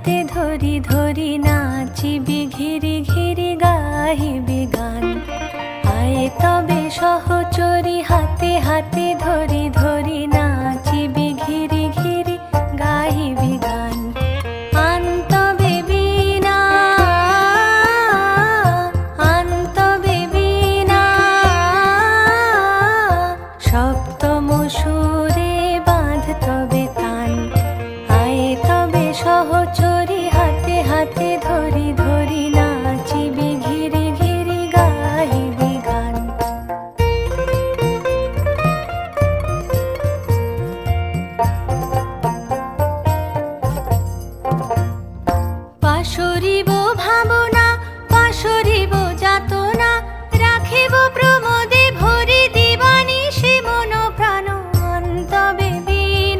হাতে ধরি ধরি নাচিবি, ঘিরি ঘিরি গাহিবি গান। আয়ে তবে সহচরি, হাতে হাতে ধরি ধরি নাচিবি, ঘিরি ঘিরি গাহিবি গান। সপ্তম সুরে বাঁধ তবে তান আয়ে তবে সহচরি শরীব ভাব